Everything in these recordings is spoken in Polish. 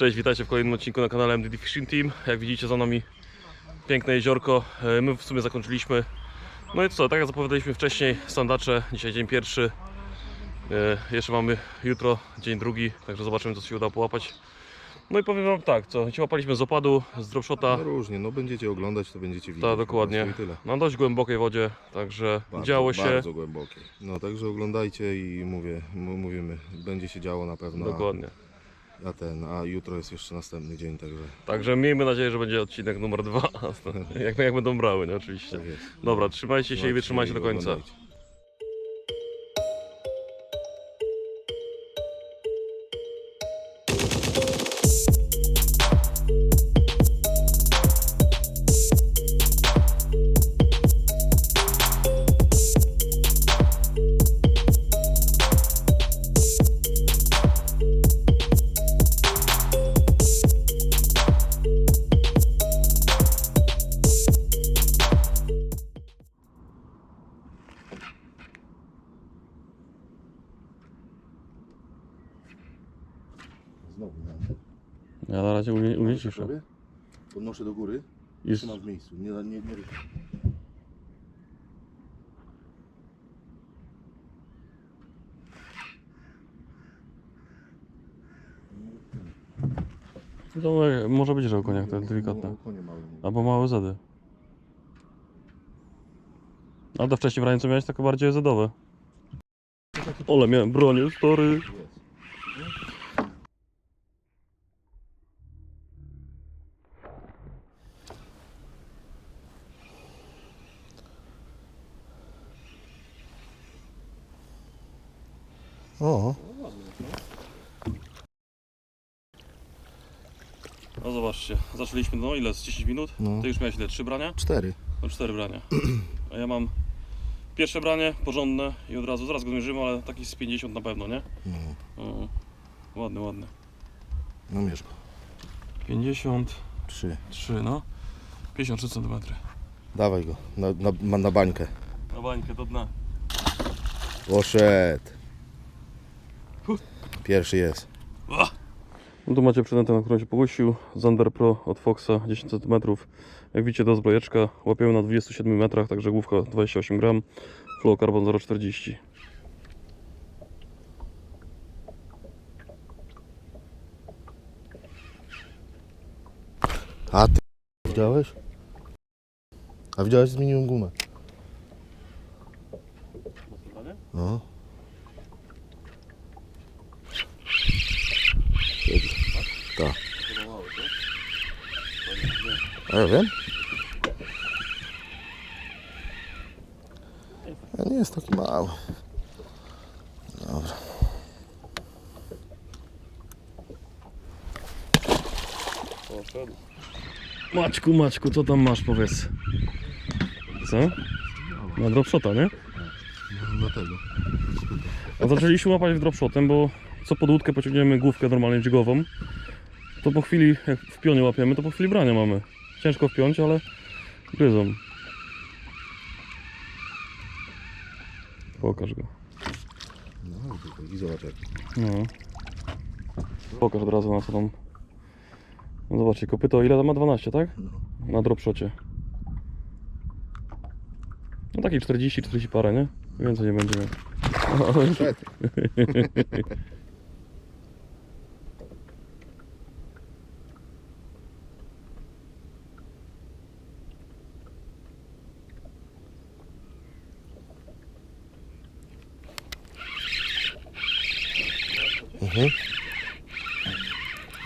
Cześć, witajcie w kolejnym odcinku na kanale MDD Fishing Team. Jak widzicie za nami piękne jeziorko. E, My w sumie zakończyliśmy. No i co, tak jak zapowiadaliśmy wcześniej, sandacze, dzisiaj dzień pierwszy. E, Jeszcze mamy jutro, dzień drugi, także zobaczymy co się uda połapać. No i powiem wam tak, co, dzisiaj łapaliśmy z opadu, z dropshota, No różnie, no będziecie oglądać, to będziecie widzieć. tak dokładnie, I tyle. na dość głębokiej wodzie, także Bardzo, działo się. Bardzo głębokie. No także oglądajcie i mówię, mówimy, będzie się działo na pewno. Dokładnie. A ten, a jutro jest jeszcze następny dzień, także Także miejmy nadzieję, że będzie odcinek numer dwa. jak, jak będą brały, no oczywiście. tak. Dobra, trzymajcie się i Trzymajcie wytrzymajcie do końca. oglądajcie. Trzymam w miejscu. Nie, nie, nie. To może być, że okoniak, to jest delikatne. Konie małe mówię. Albo małe zedy. A to wcześniej branie co miałeś takie bardziej zedowe. Ole miałem bronię, story. Jest. O, No zobaczcie, zaczęliśmy no ile, z 10 minut? No. Ty już miałeś ile, 3 brania? cztery. No 4 brania. A ja mam pierwsze branie, porządne i od razu, zaraz go mierzymy, ale taki z 50 na pewno, nie? No, O, ładny, ładny. no mieszko. 53, Trzy. no. 53 cm. Dawaj go, na, na, na bańkę. Na bańkę do dna. Poszedł. Pierwszy jest. No tu macie przynętę, na którą się pogusił. Zander Pro od Foxa 10 cm. Jak widzicie to zbrojeczka. Łapiemy na 27 metrach, także główka 28 gram. Fluorocarbon 0,40. A ty widziałeś? A widziałeś, zmieniłem gumę. No. Tak. Ja wiem. Nie jest taki mały. Dobra. Maćku, Maćku, co tam masz, powiedz? Co? Na dropshota, nie? Dlatego. A zaczęliśmy łapać w dropshotem, bo co pod łódkę pociągniemy główkę normalnie dźgową, to po chwili, jak w pionie łapiemy, to po chwili brania mamy. Ciężko wpiąć, ale gryzą. Pokaż go. No, i zobacz jak. No. Pokaż od razu na co tam. No zobaczcie, kopyto ile tam ma 12, tak? No. Na dropshocie. No takie 40, 40 parę, nie? Więcej nie będzie miał. Mhm.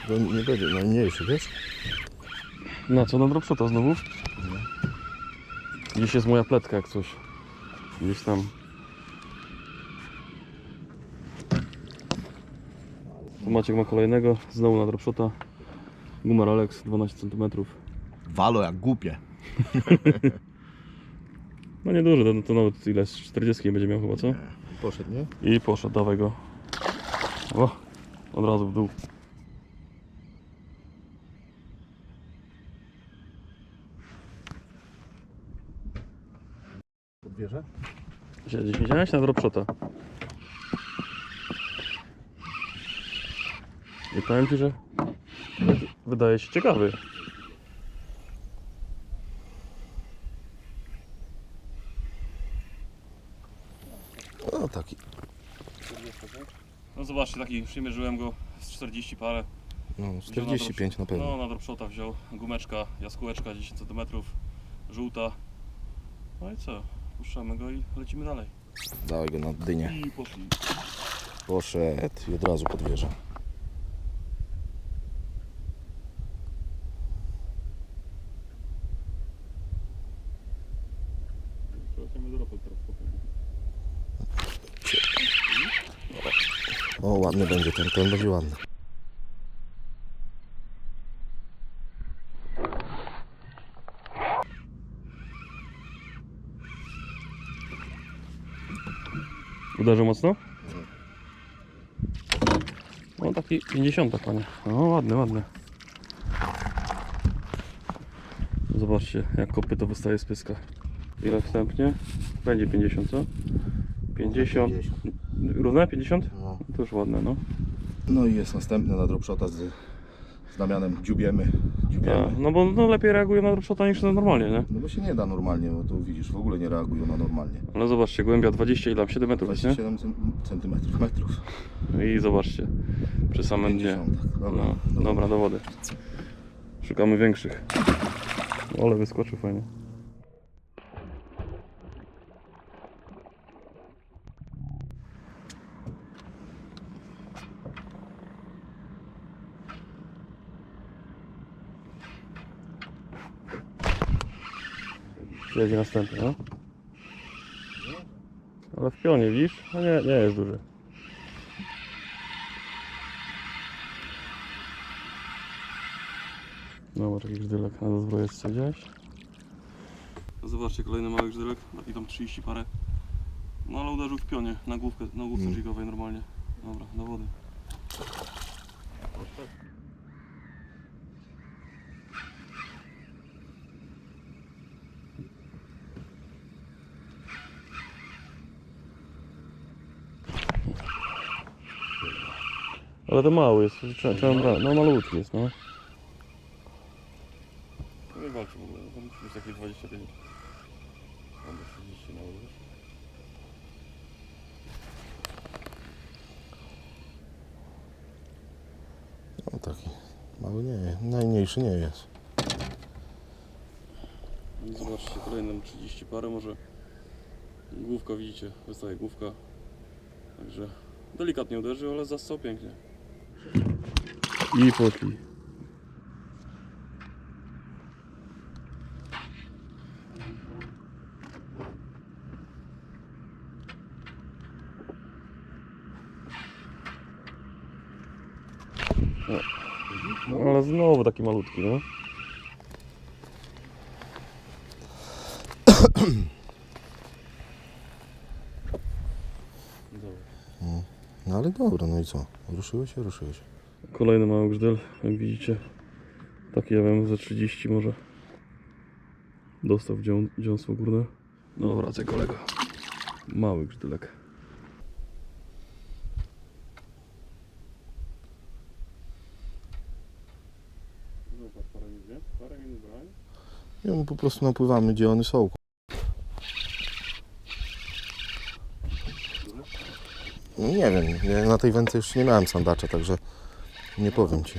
To nie będzie najmniejszy, wiesz? Na co? Na dropshota znowu? Gdzieś jest moja pletka jak coś. Gdzieś tam. Tu Maciek ma kolejnego, znowu na dropshota. Gumer Alex 12 cm. Walo jak głupie. No nieduży, to, to nawet ile z 40 nie będzie miał chyba, co? Poszedł, nie? I poszedł, dawaj go. O, od razu w dół. Pod wieżę? Siedzisz, widziałeś na dropshota? I powiem Ci, że wydaje się ciekawy. No taki. Zobaczcie, taki przymierzyłem go z 40 parę. No, 45 na pewno. No na dropshota wziął gumeczka, jaskółeczka 10 cm, żółta. No i co? Puszczamy go i lecimy dalej. Dawaj go na dynię. I poszli. Poszedł i od razu podwieża. Przelecimy dropet teraz spokojnie. O, ładny będzie ten, ten będzie ładny. Uderzył mocno? No taki 50 panie. No ładny, ładny. Zobaczcie jak kopyto wystaje z pyska. Ile wstępnie? Będzie 50 co? 50. Równe 50? No. To już ładne no. no i jest następny na dropshota z, z Damianem. Dziubiemy. Dziubiemy. no bo no, lepiej reagują na dropshota niż na normalnie, nie? No bo się nie da normalnie, bo tu widzisz, w ogóle nie reagują na normalnie. Ale zobaczcie, głębia 20 i tam 7 metrów jest, nie? 27 centymetrów, metrów. I zobaczcie, przy samym dnie. 50. Dobra, No, dobra. dobra, do wody. Szukamy większych. Ale wyskoczył fajnie. Jedzie następny, no. Ale w pionie, widzisz? No nie, nie jest duży. No, taki grzdylek na dozbrojeczce, widziałeś? Zobaczcie, kolejny mały grzdylek, i tam 30 parę. No ale uderzył w pionie, na główkę, na główce Mm. normalnie. Dobra, do wody. Ale to mały jest, trzeba, trzeba brać. No malutki jest, no. Nie walczy w ogóle, to musi być takie 25. Albo 30 na wiesz? No taki mały nie jest, najmniejszy nie jest. I zobaczcie, kolejnym 30 parę może. Główka widzicie, wystaje główka. Także delikatnie uderzył, ale zassał pięknie. I poszli. No, ale znowu taki malutki, no. Dobra. No ale dobra, no i co? Ruszyły się, ruszyły się. Kolejny mały grzdel, jak widzicie. Taki ja wiem, ze 30 może. Dostał dzią, dziąsło górne. No wracaj kolego. Mały grzdylek. Zobacz, parę minut? Parę minut brań. Nie, my po prostu napływamy, gdzie one są. Nie wiem, ja na tej wędce już nie miałem sandacza, także nie powiem Ci.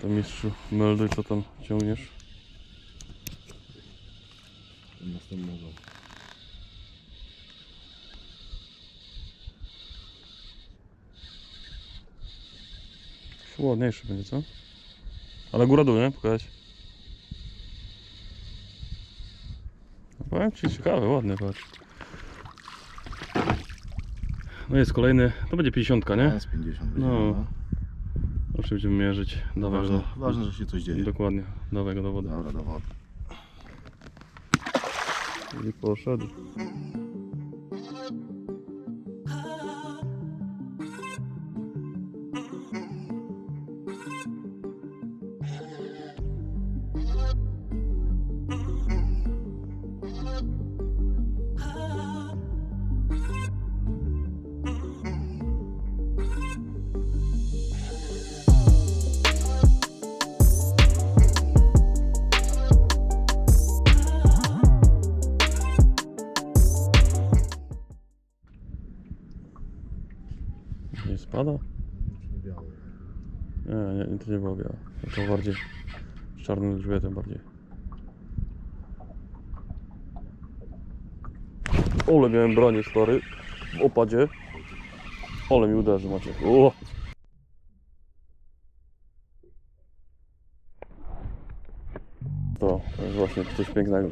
To mistrzu, melduj co tam ciągniesz. Ładniejszy będzie, co? Ale góra dół, nie? Pokazać. No, powiem Ci, ciekawy, ładny, patrz. No jest kolejny, to będzie 50, nie? Jest 50 będzie, No. no. Oczywiście będziemy mierzyć. Dawaj Ważne, go. ważne, że się coś dzieje. Dokładnie, dawaj go do wody. Dobra, do wody. I poszedł. Z czarnym grzbietem bardziej. Ole miałem branie stary w opadzie. Ole mi uderzy macie. O! To, to jest właśnie coś pięknego.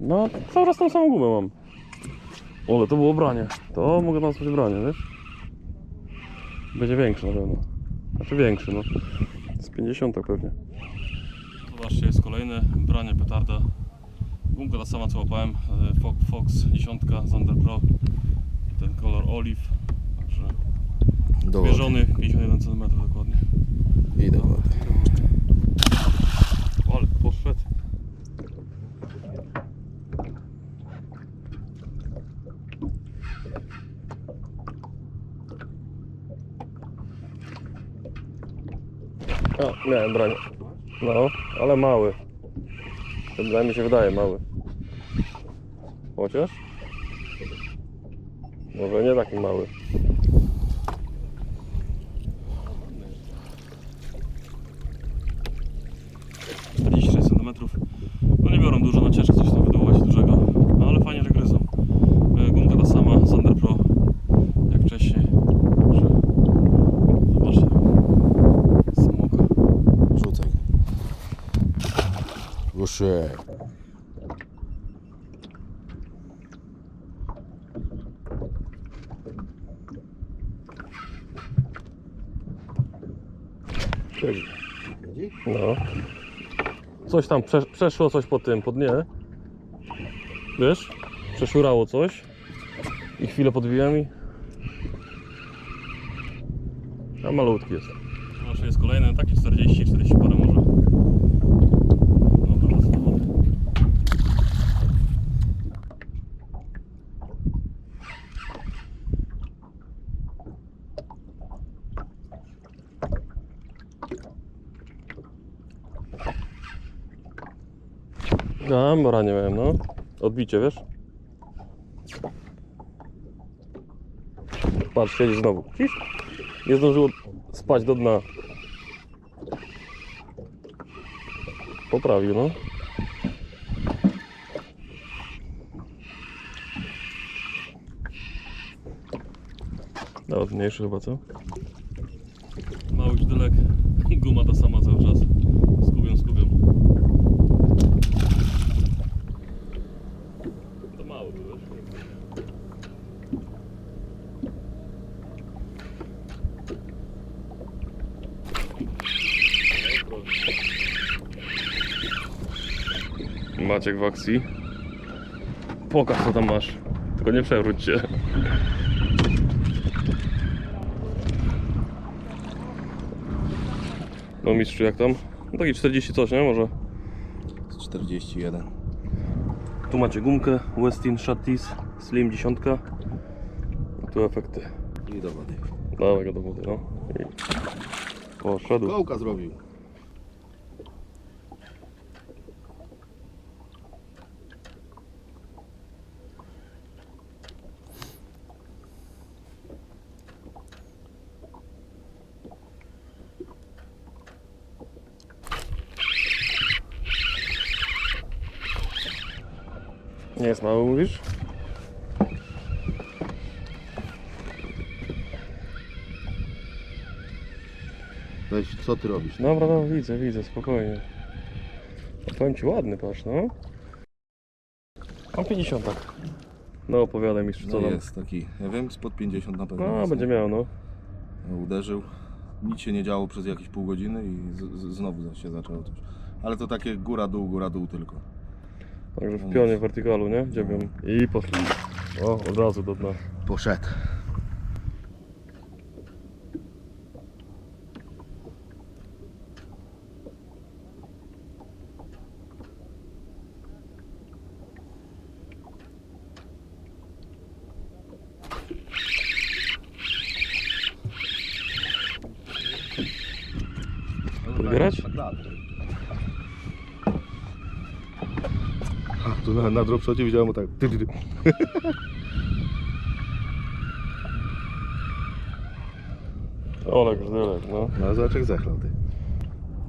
No, cały czas tą samą gumę mam. Ale to było branie. To mogę nazwać branie, wiesz? Będzie większy na pewno. Znaczy większy, no. Z 50 pewnie. Zobaczcie, jest kolejne branie petarda. Gumka ta sama co łapałem. e, Fox, Fox 10 Zander Pro. Ten kolor olive. Także Do wody. mierzony 51 cm dokładnie. I do wody. Ale poszedł. O, miałem branie. No, ale mały. Ten mi się wydaje mały. Chociaż? Może nie taki mały. Czterdzieści cm. No nie biorą dużo na ciężko coś tam wydobywać dużego, no ale fajnie, że gryzą. E, Gumka ta sama, Zander Pro, jak wcześniej. Także zobaczcie tego smoka. Rzucaj. Ruszy. No. Coś tam prze, przeszło coś po tym, po dnie. Wiesz? Przeszurało coś. I chwilę podbiłem i... A malutki jest. Proszę, jest kolejny, taki 40, 40 parę może. Dobra, wraca do wody. No, mora nie miałem, no. Odbicie, wiesz? Patrz, siedzi znowu. Widzisz? Nie zdążyło spać do dna. Poprawił, no. Nawet mniejszy chyba, co? Mały sztylek, guma ta sama cały czas. Skubią, skubią. To mały był, wiesz? Maciek w akcji. Pokaż co tam masz. Tylko nie przewróć się. No mistrzu jak tam? No taki 40 coś, nie? Może. 41. Tu macie gumkę Westin Shatis Slim 10. A tu efekty. I do wody. Dawaj go do wody, no. I poszedł. Kołka zrobił. Nie jest mały, mówisz? Weź, co ty robisz? Dobra, no widzę, widzę, spokojnie. A powiem ci ładny, patrz, no. Mam 50 tak. No opowiadaj mistrzu, co No tam. jest taki, ja wiem, spod 50 na pewno. No, jest, będzie nie? miał, no. Uderzył. Nic się nie działo przez jakieś pół godziny i z, z, znowu się zaczęło coś. Ale to takie góra-dół, góra-dół tylko. Także w pionie, w wertykalu, nie? Dziebią. I poszli. O, od razu do dna. Poszedł. prostu na, na dropshocie widziałem tak. Ty, ty, ty. Olek, Żdylek, no. No zobacz zachlał ty.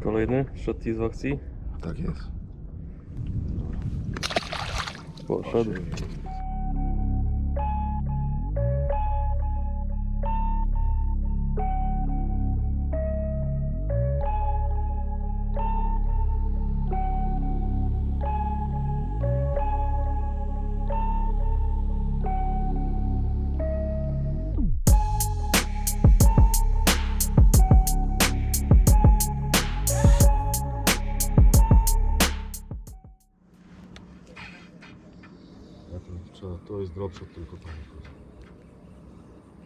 Kolejny shotty z akcji. Tak jest. Poszedł. Jest dropshot tylko tam.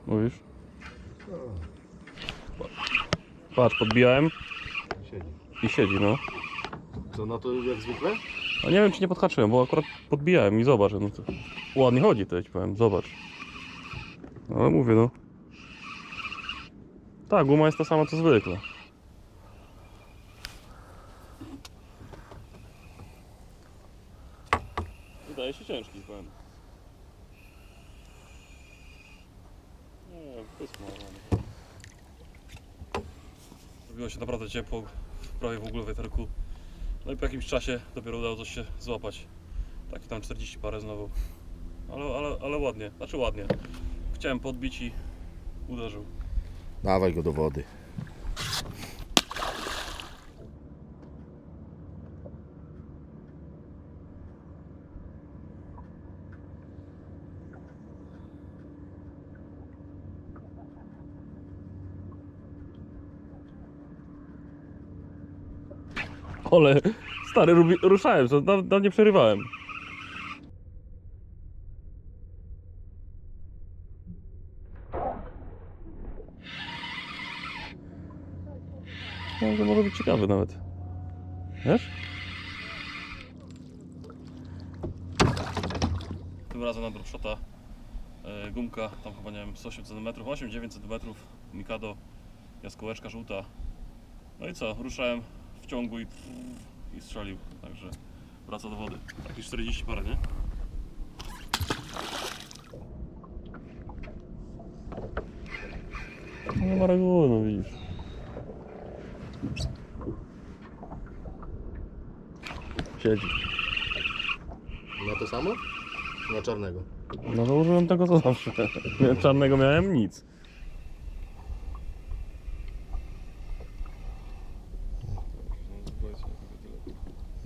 Mówisz? Patrz, podbijałem Siedzi. i siedzi, no. Co na to jak zwykle? A nie wiem, czy nie podhaczyłem, bo akurat podbijałem i zobacz, no to ładnie chodzi, to ja ci powiem, zobacz. Ale mówię, no. Tak, guma jest ta sama co zwykle. Wydaje się ciężki, powiem. Zrobiło się naprawdę ciepło, prawie w ogóle w wieterku. No i po jakimś czasie dopiero udało coś się złapać. Taki tam 40 parę znowu. Ale, ale, ale ładnie, znaczy ładnie. Chciałem podbić i uderzył. Dawaj go do wody. Ale stary, ruszałem, co nawet, nawet nie przerywałem. No, to może być ciekawy nawet. Wiesz? Tym razem na dropshota e, gumka, tam chyba nie wiem, 108 cm, 8-9 cm, Mikado, jaskółeczka żółta. No i co, ruszałem ciągu i, i strzelił, także wraca do wody. Jakieś 40 parę, nie? No reguły, no widzisz. Siedzi. Na to samo? Na czarnego. No założyłem tego co zawsze. Nie, Czarnego miałem nic.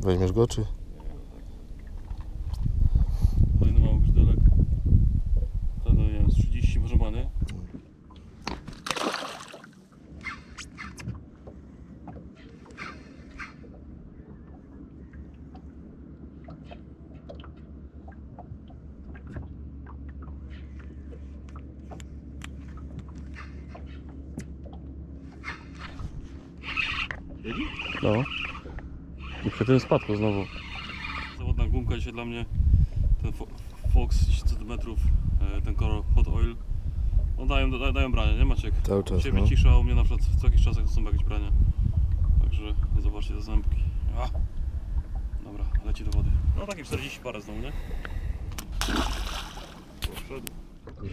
Weźmiesz go czy? Kolejny mały grzydelek. Ten, nie wiem, z 30 może ma, nie? Siedzi? No. I przy tym spadku znowu. Zawodna gumka dzisiaj dla mnie. Ten Fo- Fox 10 cm, e, ten Coro Hot Oil. No dają, da, dają brania, nie Maciek? Cały czas, Ciebie no. cisza, a u mnie na przykład co jakiś czas są jakieś brania. Także zobaczcie te zębki. A! Dobra, leci do wody. No takie 40 parę znowu, nie? Poszedł.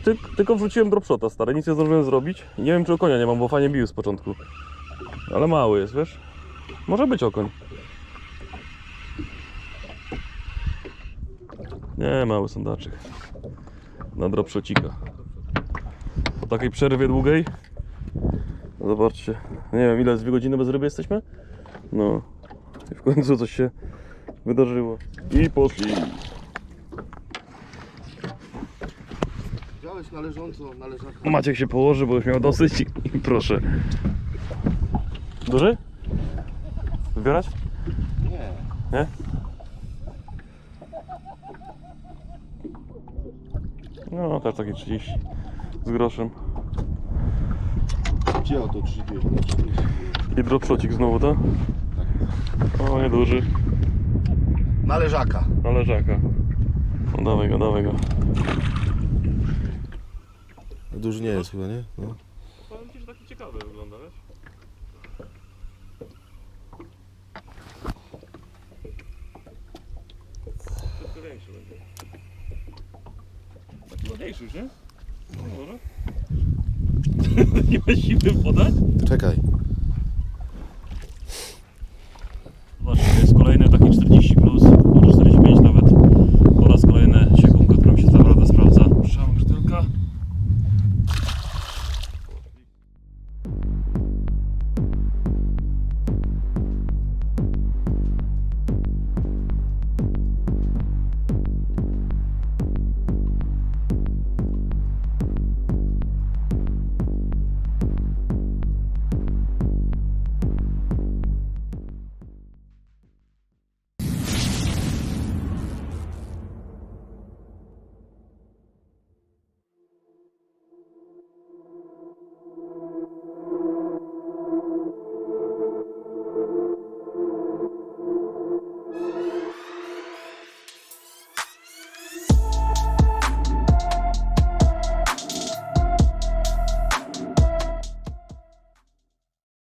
Ty, tylko wrzuciłem dropshota stary, nic nie zdążyłem zrobić. Nie wiem czy o konia nie mam, bo fajnie bił z początku. Ale mały jest, wiesz? Może być okoń. Nie, mały sondaczek. Na dropshocika. Po takiej przerwie długiej. No Zobaczcie. Nie wiem ile, z dwie godziny bez ryby jesteśmy? No. I w końcu coś się wydarzyło. I poszli. Wziąłeś należąco, należaka. Maciek się położy, bo już miał dosyć i, proszę. Duży? Wybierać? Nie. Nie? No, też taki 30 z groszem. Gdzie to 30? I dropshocik znowu, tak? Tak. O, nieduży. Należaka. Na leżaka. No dawaj go, dawaj go. Duży nie jest chyba, nie? No. Powiem Ci, że taki ciekawy wygląda, wiesz? Troszkę większy będzie. Już, nie? No może. nie ma siły podać? Czekaj.